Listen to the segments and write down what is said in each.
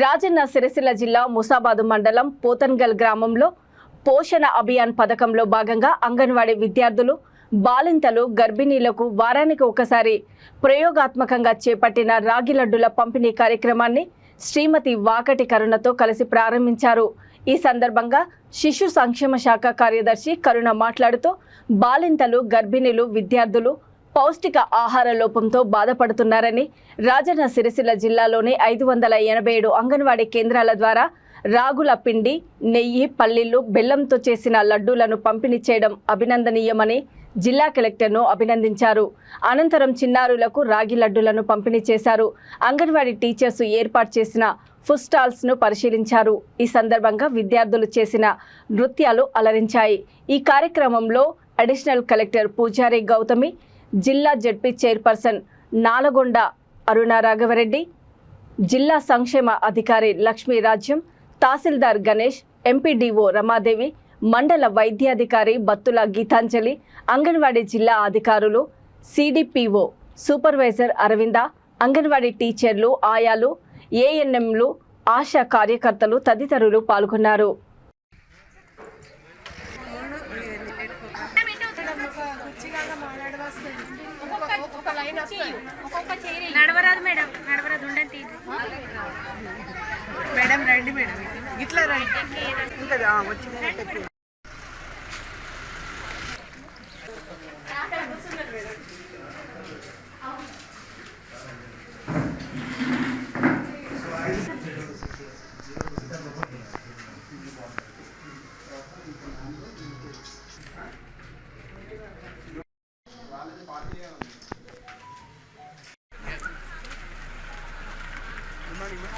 రాజన్న సిరిసిల్ల జిల్లా ముసాబాదు మండలం పోతన్గల్ గ్రామంలో పోషణ అభియాన్ పథకంలో భాగంగా అంగన్వాడీ విద్యార్థులు బాలింతలు గర్భిణీలకు వారానికి ఒకసారి ప్రయోగాత్మకంగా చేపట్టిన రాగి లడ్డుల పంపిణీ కార్యక్రమాన్ని శ్రీమతి వాకటి కరుణతో కలిసి ప్రారంభించారు. ఈ సందర్భంగా శిశు సంక్షేమ శాఖ కార్యదర్శి కరుణ మాట్లాడుతూ బాలింతలు గర్భిణీలు విద్యార్థులు పౌష్టిక ఆహార లోపంతో బాధపడుతున్నారని రాజన్న సిరిసిల్ల జిల్లాలోని ఐదు వందల ఎనభై ఏడు అంగన్వాడీ కేంద్రాల ద్వారా రాగుల పిండి నెయ్యి పల్లీలు బెల్లంతో చేసిన లడ్డూలను పంపిణీ చేయడం అభినందనీయమని జిల్లా కలెక్టర్ను అభినందించారు. అనంతరం చిన్నారులకు రాగి లడ్డూలను పంపిణీ చేశారు. అంగన్వాడీ టీచర్స్ ఏర్పాటు చేసిన ఫుడ్ స్టాల్స్ను పరిశీలించారు. ఈ సందర్భంగా విద్యార్థులు చేసిన నృత్యాలు అలరించాయి. ఈ కార్యక్రమంలో అడిషనల్ కలెక్టర్ పూజారి గౌతమి జిల్లా జడ్పీ చైర్పర్సన్ నాలగొండ అరుణ రాఘవరెడ్డి జిల్లా సంక్షేమ అధికారి లక్ష్మీ రాజ్యం తహసీల్దార్ గణేష్ ఎంపీడీఓ రమాదేవి మండల వైద్యాధికారి బత్తుల గీతాంజలి అంగన్వాడీ జిల్లా అధికారులు సిడిపిఓ సూపర్వైజర్ అరవింద అంగన్వాడీ టీచర్లు ఆయాలు ఏఎన్ఎంలు ఆశా కార్యకర్తలు తదితరులు పాల్గొన్నారు. నడవరాదు మేడం నడవరాదు ఉండండి. మేడం రండి మేడం. ఇట్లా రండి. ఇంకా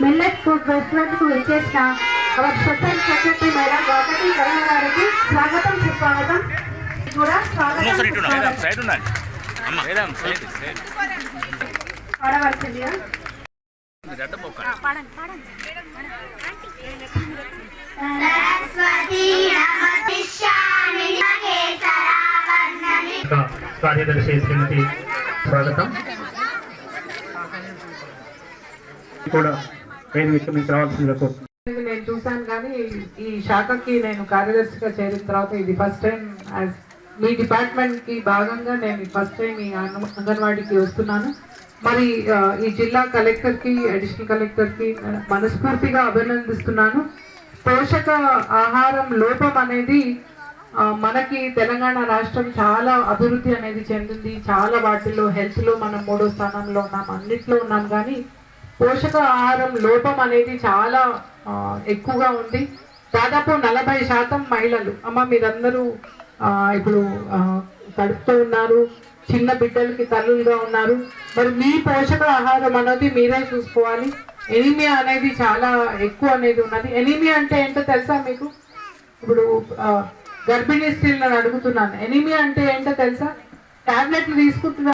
మిల్లెట్ ఫుడ్ రెస్టారెంట్కు విచ్చేసిన అవర్ సొసైటీ సెక్రటరీ మేడం ఒకటి కరుణ గారికి స్వాగతం సుస్వాగతం. కూడా స్వాగతం ఇటు మేడం. కార్యదర్శి శ్రీమతి స్వాగతం కూడా మీకు రావాల్సిందిగా కోరుతున్నాను. నేను చూసాను కానీ ఈ శాఖకి నేను కార్యదర్శిగా చేరిన తర్వాత ఇది ఫస్ట్ టైం మీ డిపార్ట్మెంట్కి భాగంగా నేను ఫస్ట్ టైం ఈ అంగ- అంగన్వాడీకి వస్తున్నాను మరి ఈ జిల్లా కలెక్టర్కి అడిషనల్ కలెక్టర్కి మనస్ఫూర్తిగా అభినందిస్తున్నాను పోషక ఆహారం లోపం అనేది మనకి తెలంగాణ రాష్ట్రం చాలా అభివృద్ధి అనేది చెందింది. చాలా వాటిల్లో హెల్త్లో మనం మూడో స్థానంలో ఉన్నాం. అన్నిట్లో ఉన్నాం కానీ పోషక ఆహారం లోపం అనేది చాలా ఎక్కువగా ఉంది. దాదాపు నలభై శాతం మహిళలు. అమ్మ మీరందరూ ఇప్పుడు ఆ, కడుపుతో ఉన్నారు. చిన్న బిడ్డలకి తల్లులుగా ఉన్నారు. మరి మీ పోషక ఆహారం అనేది మీరే చూసుకోవాలి. ఎనిమియా అనేది చాలా ఎక్కువ అనేది ఉన్నది. ఎనిమియా అంటే ఏంటో తెలుసా మీకు? ఇప్పుడు గర్భిణీ స్త్రీలను అడుగుతున్నాను. ఎనిమి అంటే ఏంటో తెలుసా? టాబ్లెట్లు తీసుకుంటున్నారు